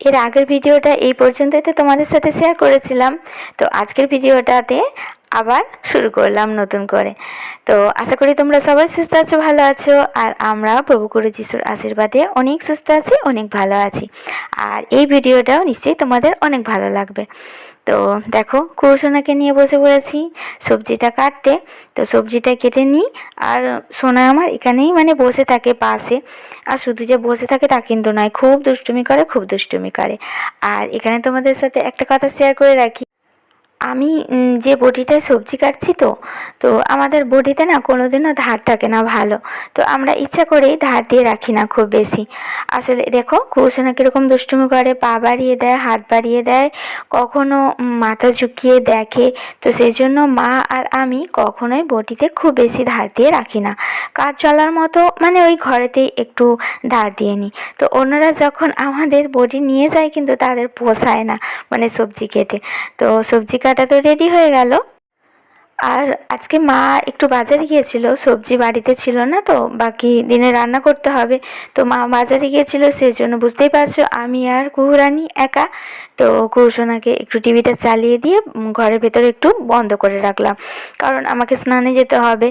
এর আগের ভিডিওটা এই পর্যন্তই। তো তোমাদের সাথে শেয়ার করেছিলাম। তো আজকের ভিডিওটাতে আবার শুরু করলাম নতুন করে। তো আশা করি তোমরা সবাই সুস্থ আছো, ভালো আছো, আর আমরা প্রভু করে যিশুর আশীর্বাদে অনেক সুস্থ আছি, অনেক ভালো আছি। আর এই ভিডিওটাও নিশ্চয়ই তোমাদের অনেক ভালো লাগবে। তো দেখো কৌশনাকে নিয়ে বসে পড়েছি, সবজিটা কাটতে। তো সবজিটা কেটে নিই, আর সোনা আমার এখানেই মানে বসে থাকে পাশে। আর শুধু যে বসে থাকে তা কিন্তু নয়, খুব দুষ্টুমি করে, খুব দুষ্টুমি করে। আর এখানে তোমাদের সাথে একটা কথা শেয়ার করে রাখি। আমি যে বটিটায় সবজি কাটছি তো তো আমাদের বটিতে না কোনোদিনও ধার থাকে না ভালো। তো আমরা ইচ্ছা করেই ধার দিয়ে রাখি না খুব বেশি। আসলে দেখো কৌশনা কীরকম দুষ্টুমি করে, পা বাড়িয়ে দেয়, হাত বাড়িয়ে দেয়, কখনো মাথা ঝুঁকিয়ে দেখে। তো সেই জন্য মা আর আমি কখনোই বটিতে খুব বেশি ধার দিয়ে রাখি না। কাজ চলার মতো মানে ওই ঘরেতেই একটু ধার দিয়ে নিই। তো অন্যরা যখন আমাদের বটি নিয়ে যায় কিন্তু তাদের পোষায় না মানে সবজি কেটে। তো সবজি কাটা তো রেডি হয়ে গেল। আর আজকে মা একটু বাজারে গিয়েছিল, সবজি বাড়িতে ছিল না তো, বাকি দিনে রান্না করতে হবে। তো মা বাজারে গিয়েছিল সেই জন্য বুঝতেই পারছ আমি আর কুহুরানি একা। তো কুহুসোনাকে একটু টিভিটা চালিয়ে দিয়ে ঘরের ভেতরে একটু বন্ধ করে রাখলাম। কারণ আমাকে স্নানে যেতে হবে,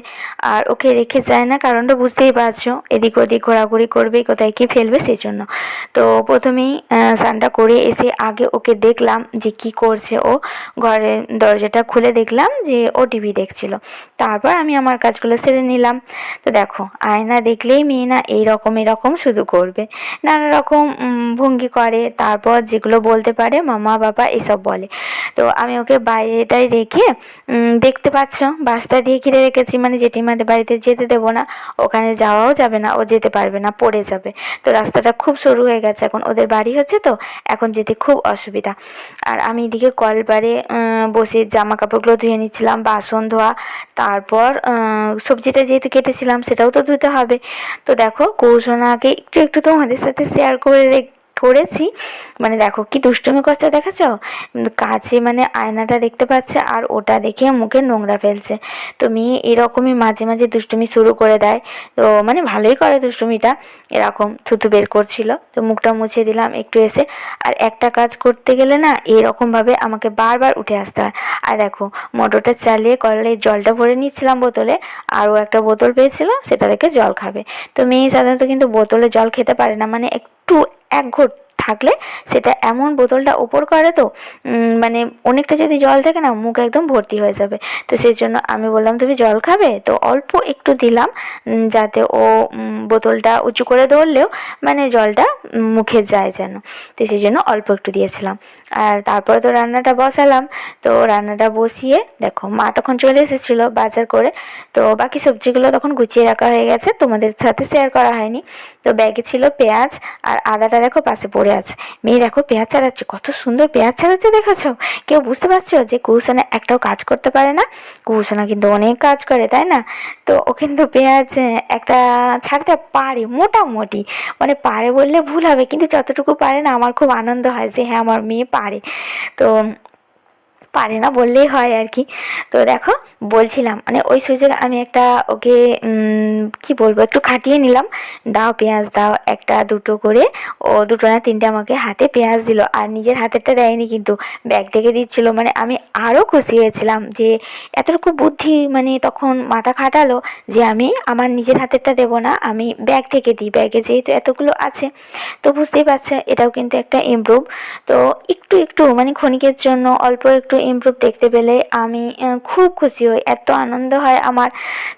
আর ওকে রেখে যায় না, কারণটা বুঝতেই পারছ। এদিক ওদিক ঘোরাঘুরি করবে, কোথায় কি ফেলবে সেই জন্য তো প্রথমেই স্নানটা করে এসে আগে ওকে দেখলাম যে কি করছে। ও ঘরের দরজাটা খুলে দেখলাম যে ও টিভি দেখছিল। তারপর আমি আমার কাজগুলো সেরে নিলাম। তো দেখো, আয়না দেখলেই মেয়ে না এইরকম এরকম শুধু করবে। নানা রকম ভঙ্গি করে। তারপর যেগুলো বলতে পারে, মামা, বাবা এসব বলে। তো আমি ওকে বাইরেটাই রেখে দেখতে পাচ্ছ? বাসটা দিয়ে ঘিরে রেখেছি। মানে জেঠিমাদের বাড়িতে যেতে দেবো না। ওখানে যাওয়াও যাবে না। ও যেতে পারবে না, পড়ে যাবে। তো রাস্তাটা খুব সরু হয়ে গেছে। এখন ওদের বাড়ি হচ্ছে তো, এখন যেতে খুব অসুবিধা। আর আমি এদিকে কলবারে বসে জামা কাপড়গুলো ধুয়ে নিচ্ছিলাম বাসন ধোয়া তারপর সবজিটা যেহেতু কেটেছিলাম সেটাও তো ধুতে হবে। তো দেখো, কৌশল আগে একটু একটু তোমাদের সাথে শেয়ার করে করেছি। মানে দেখো কি দুষ্টুমি করছে দেখেছ কাছে মানে আয়নাটা দেখতে পাচ্ছে আর ওটা দেখে মুখে নোংরা ফেলছে। তো মেয়ে এরকমই মাঝে মাঝে দুষ্টুমি শুরু করে দেয়। তো মানে ভালোই করে দুষ্টুমিটা। এরকম থুতু বের করছিল। তো মুখটা মুছে দিলাম একটু এসে। আর একটা কাজ করতে গেলে না এরকমভাবে আমাকে বারবার উঠে আসতে হয়। আর দেখো মোটরটা চালিয়ে কলে জলটা ভরে নিচ্ছিলাম বোতলে। আরও একটা বোতল পেয়েছিল, সেটা থেকে জল খাবে। তো মেয়ে সাধারণত কিন্তু বোতলে জল খেতে পারে না। মানে একটু এক ঘোট থাকলে সেটা এমন বোতলটা ওপর করে তো মানে অনেকটা যদি জল থাকে না, মুখ একদম ভর্তি হয়ে যাবে। তো সেই জন্য আমি বললাম, তুমি জল খাবে? তো অল্প একটু দিলাম যাতে ও বোতলটা উঁচু করে ধরলেও মানে জলটা মুখে যায় যেন। তো সেই জন্য অল্প একটু দিয়েছিলাম। আর তারপরে তো রান্নাটা বসালাম। তো রান্নাটা বসিয়ে দেখো, মা তখন চলে এসেছিল বাজার করে। তো বাকি সবজিগুলো তখন গুছিয়ে রাখা হয়ে গেছে। তোমাদের সাথে শেয়ার করা হয়নি। তো ব্যাগে ছিল পেঁয়াজ আর আদাটা দেখো পাশে পড়ে আছে। মেয়ে দেখো পেঁয়াজ ছাড়াচ্ছে, কত সুন্দর পেঁয়াজ ছাড়াচ্ছে দেখাচ্ছ কেউ বুঝতে পারছ যে কুহুসোনা একটাও কাজ করতে পারে না? কুহুসোনা কিন্তু অনেক কাজ করে, তাই না? তো ও কিন্তু পেঁয়াজ একটা ছাড়তে পারে, মোটামুটি। মানে পারে বললে ভুল হবে, কিন্তু যতটুকু পারে না, আমার খুব আনন্দ হয় যে হ্যাঁ আমার মেয়ে পারে। তো পারে না, বললেই হয় আর কি। তো দেখো, বলছিলাম মানে ওই সুযোগে আমি একটা ওকে কি বলব, একটু খাটিয়ে নিলাম। দাও পেঁয়াজ, দাও একটা, দুটো করে। ও দুটো না তিনটে আমাকে হাতে পেঁয়াজ দিল, আর নিজের হাতেরটা দেয়নি কিন্তু, ব্যাগ থেকে দিচ্ছিল। মানে আমি আরও খুশি হয়েছিলাম যে এতটুকু বুদ্ধি মানে তখন মাথা খাটালো যে আমি আমার নিজের হাতেরটা দেবো না, আমি ব্যাগ থেকে দিই। ব্যাগে যেহেতু এতগুলো আছে, তো বুঝতেই পারছে, এটাও কিন্তু একটা ইমপ্রুভ তো একটু একটু মানে ক্ষণিকের জন্য অল্প একটু ইমপ্রুভ দেখতে পেলে আমি খুব খুশি হই। এত আনন্দ হয় আমার।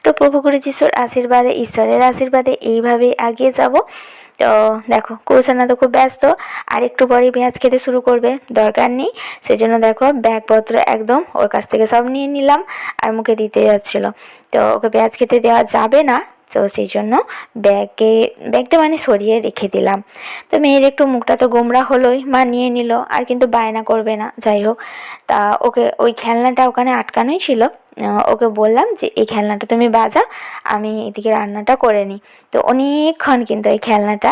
তো প্রভু গুরু যিশুর আশীর্বাদে, ঈশ্বরের আশীর্বাদে এইভাবেই এগিয়ে যাব। তো দেখো কৌশানা তো খুব ব্যস্ত। আর একটু পরেই পেঁয়াজ খেতে শুরু করবে। দরকার নেই। সেজন্য দেখো, ব্যাগপত্র একদম ওর কাছ থেকে সব নিয়ে নিলাম। আর মুখে দিতে যাচ্ছিল। তো ওকে পেঁয়াজ খেতে দেওয়া যাবে না। তো সেই জন্য ব্যাগে, ব্যাগটা মানে সরিয়ে রেখে দিলাম। তো মেয়ের একটু মুখটা তো গোমরা হলোই মা নিয়ে নিল, আর কিন্তু বায়না করবে না, যাই হোক। তা ওকে ওই খেলনাটা ওখানে আটকানোই ছিল। ওকে বললাম যে, এই খেলনাটা তুমি বাজা, আমি এদিকে রান্নাটা করে নিই। তো অনেকক্ষণ কিন্তু এই খেলনাটা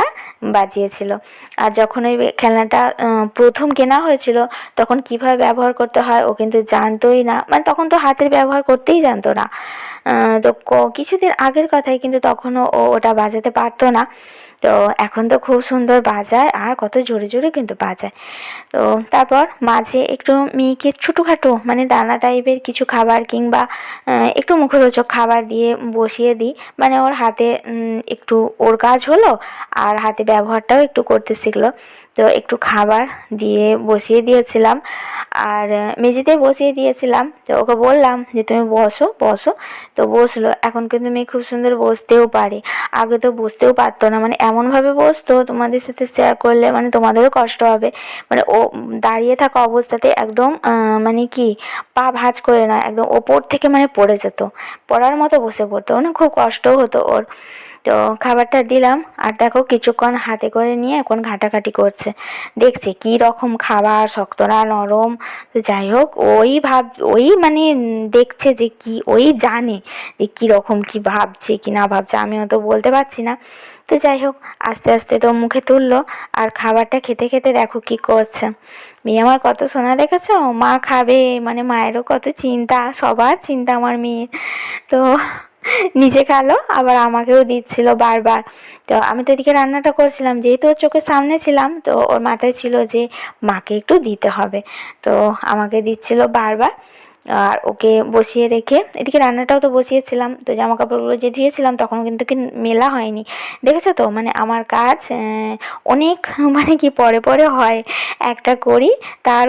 বাজিয়েছিল। আর যখন ওই খেলনাটা প্রথম কেনা হয়েছিল, তখন কীভাবে ব্যবহার করতে হয়, ও কিন্তু জানতোই না। মানে তখন তো হাতের ব্যবহার করতেই জানতো না। তো কিছুদিন আগের কথাই কিন্তু তখনও ও ওটা বাজাতে পারতো না। তো এখন তো খুব সুন্দর বাজায়, আর কত জোরে জোরে কিন্তু বাজায়। তো তারপর মাঝে একটু মেয়েকে ছোটোখাটো মানে দানা টাইপের কিছু খাবার কিংবা আহ, একটু মুখরোচক খাবার দিয়ে বসিয়ে দিই। মানে ওর হাতে একটু ওর কাজ হলো আর হাতে ব্যবহারটাও একটু করতে শিখলো তো একটু খাবার দিয়ে বসিয়ে দিয়েছিলাম। আর মেঝেতে বসিয়ে দিয়েছিলাম। তো ওকে বললাম যে তুমি বসো বসো। তো বসল। এখন কিন্তু মেয়ে খুব সুন্দর বসতেও পারে। আগে তো বসতেও পারতো না। মানে এমনভাবে বসতো তোমাদের সাথে শেয়ার করলে মানে তোমাদেরও কষ্ট হবে। মানে ও দাঁড়িয়ে থাকা অবস্থাতে একদম মানে কি পা ভাঁজ করে না একদম ওপর থেকে মানে পড়ে যেত। পড়ার মতো বসে পড়তো। মানে খুব কষ্টও হতো ওর। তো খাবারটা দিলাম। আর দেখো কিছুক্ষণ হাতে করে নিয়ে এখন ঘাটাঘাটি করছে। দেখছে কি রকম খাবার, শক্ত না, নরম। তো যাই হোক, ওই ভাব, ওই মানে দেখছে যে কি, ওই জানে যে কী রকম, কি ভাবছে, কি না ভাবছে, আমিও তো বলতে পারছি না। তো যাই হোক, আস্তে আস্তে তো মুখে তুললো। আর খাবারটা খেতে খেতে দেখো কি করছে। মেয়ে আমার কত সোনা দেখেছ? মা খাবে মানে মায়েরও কত চিন্তা, সবার চিন্তা আমার মেয়ে তো নিজে খালো, আবার আমাকেও দিচ্ছিল বারবার। তো আমি তো এদিকে রান্নাটা করছিলাম, যেহেতু ওর চোখের সামনে ছিলাম, তো ওর মাথায় ছিল যে মাকে একটু দিতে হবে। তো আমাকে দিচ্ছিল বারবার, আর ওকে বসিয়ে রেখে, এদিকে রান্নাটাও তো বসিয়েছিলাম, তো জামা কাপড়গুলো যে ধুয়েছিলাম তখন কিন্তু কি মেলা হয়নি। দেখেছ তো মানে আমার কাজ অনেক মানে কি পরে পরে হয়। একটা করি, তার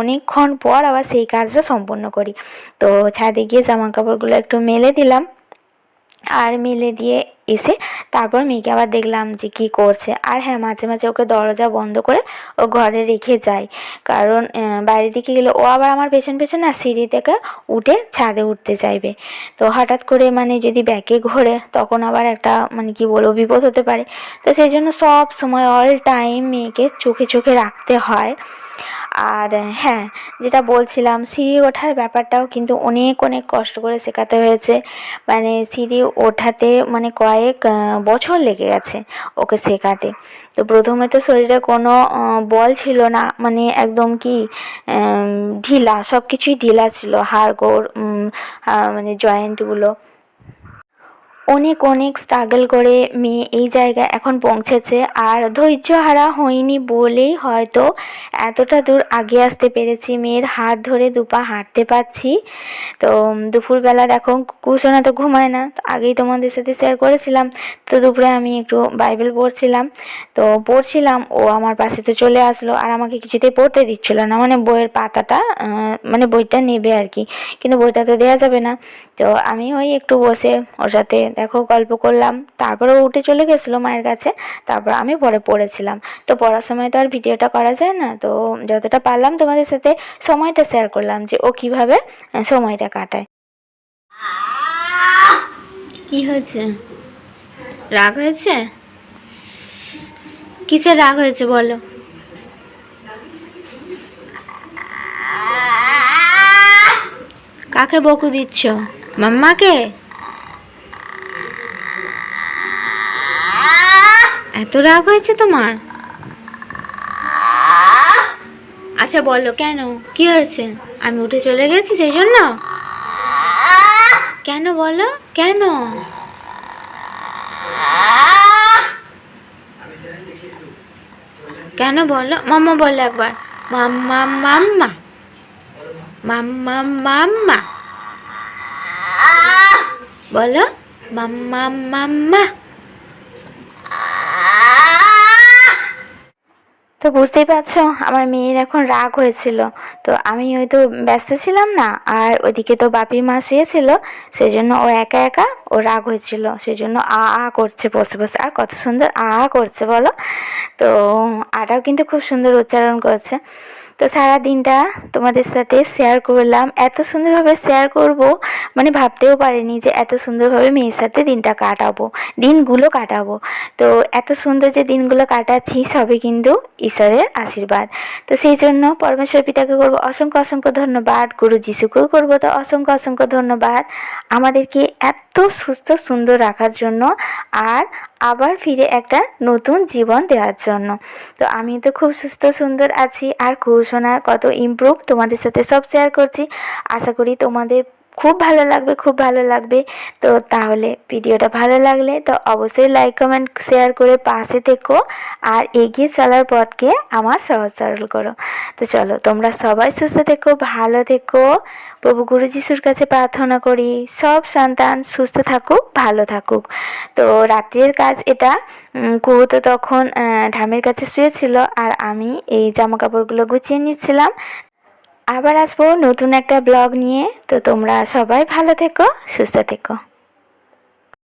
অনেকক্ষণ পর আবার সেই কাজটা সম্পূর্ণ করি। তো ছাদে গিয়ে জামা কাপড়গুলো একটু মেলে দিলাম। আর মেলে দিয়ে এসে তারপর মেয়েকে আবার দেখলাম যে কি করছে। আর হ্যাঁ মাঝে মাঝে ওকে দরজা বন্ধ করে ও ঘরে রেখে যায়। কারণ আহ, বাইরের দিকে গেলে ও আবার আমার পেছন পেছন না সিঁড়ি থেকে উঠে ছাদে উঠতে চাইবে। তো হঠাৎ করে মানে যদি ব্যাকে ঘোরে তখন আবার একটা মানে কি বলব বিপদ হতে পারে। তো সেই জন্য সব সময় অল টাইম মেয়েকে চোখে চোখে রাখতে হয়। আর হ্যাঁ যেটা বলছিলাম, সিঁড়ি ওঠার ব্যাপারটাও কিন্তু অনেক অনেক কষ্ট করে শেখাতে হয়েছে। মানে সিঁড়ি ওঠাতে মানে কয়েক বছর লেগে গেছে ওকে শেখাতে। তো প্রথমে তো শরীরে কোনো বল ছিল না মানে একদম কি ঢিলা সব কিছুই ঢিলা ছিল, হাড়, গোড় মানে জয়েন্টগুলো। অনেক অনেক স্ট্রাগল করে মেয়ে এই জায়গায় এখন পৌঁছেছে। আর ধৈর্য হারা হয়নি বলেই হয়তো এতটা দূর আগে আসতে পেরেছি। মেয়ের হাত ধরে দুপা হাঁটতে পারছি। তো দুপুরবেলা দেখো কুসোনা তো ঘুমায় না। আগেই তোমাদের সাথে শেয়ার করেছিলাম। তো দুপুরে আমি একটু বাইবেল পড়ছিলাম। তো পড়ছিলাম, ও আমার পাশে তো চলে আসলো। আর আমাকে কিছুতেই পড়তে দিচ্ছিল না। মানে বইয়ের পাতাটা মানে বইটা নেবে আর কি। কিন্তু বইটা তো দেওয়া যাবে না। তো আমি ওই একটু বসে ওর সাথে দেখো, গল্প করলাম। তারপরে উঠে চলে গেছিল মায়ের কাছে। তারপর আমি পরে পড়েছিলাম। তো পড়ার সময় তো আর ভিডিওটা করা যায় না। তো যতটা পারলাম তোমাদের সাথে সময়টা শেয়ার করলাম যে ও কীভাবে সময়টা কাটায়। কি হয়েছে? রাগ হয়েছে? কিসের রাগ হয়েছে বলো? কাকে বকু দিচ্ছ? মাম্মাকে? এত রাগ হয়েছে তোমার? আচ্ছা বলো, কেন? কি হয়েছে? আমি উঠে চলে গেছি সেই জন্য কেন বলো? কেন? কেন বলো? মাম্মা বলো একবার। মাম্মা মাম্মা। মাম্মা মাম্মা। বলো। মাম্মা মাম্মা। তো বুঝতেই পারছ, আমার মেয়ের এখন রাগ হয়েছিল। তো আমি ওই তো ব্যস্ত ছিলাম না, আর ওইদিকে তো বাপি মা শুয়েছিল সেই জন্য ও একা একা ও রাগ হয়েছিল। সেই জন্য আ আ করছে, বসে বসে। আর কত সুন্দর আ আ করছে, বলো? তো আটাও কিন্তু খুব সুন্দর উচ্চারণ করছে। তো সারা দিনটা তোমাদের সাথে শেয়ার করলাম। এত সুন্দরভাবে শেয়ার করব মানে ভাবতেও পারিনি যে এত সুন্দরভাবে মেয়ের সাথে দিনটা কাটাবো, দিনগুলো কাটাবো। তো এত সুন্দর যে দিনগুলো কাটাচ্ছি সবই কিন্তু ঈশ্বরের আশীর্বাদ। তো সেই জন্য পরমেশ্বর পিতাকে করব অসংখ্য অসংখ্য ধন্যবাদ, গুরু যিশুকেও করব তো অসংখ্য অসংখ্য ধন্যবাদ। আমাদেরকে এত সুস্থ সুন্দর রাখার জন্য আর আবার ফিরে একটা নতুন জীবন দেওয়ার জন্য। তো আমি তো খুব সুস্থ, সুন্দর আছি। আর ঘোষণা কত ইমপ্রুভ তোমাদের সাথে সব শেয়ার করছি। আশা করি তোমাদের খুব ভালো লাগবে, খুব ভালো লাগবে। তো তাহলে ভিডিওটা ভালো লাগলে তো অবশ্যই লাইক কমেন্ট শেয়ার করে পাশে থেকো আর এগিয়ে চলার পথকে আমার সহজ সরল করো। তো চলো, তোমরা সবাই সুস্থ থেকো, ভালো থেকো। প্রভু গুরু যিশুর কাছে প্রার্থনা করি, সব সন্তান সুস্থ থাকুক, ভালো থাকুক। তো রাত্রের কাজ এটা কুহু তো তখন ঢামের কাছে শুয়েছিল আর আমি এই জামা কাপড়গুলো গুছিয়ে নিচ্ছিলাম। আবার আসব নতুন একটা ব্লগ নিয়ে। তো তোমরা সবাই ভালো থেকো সুস্থ থেকো।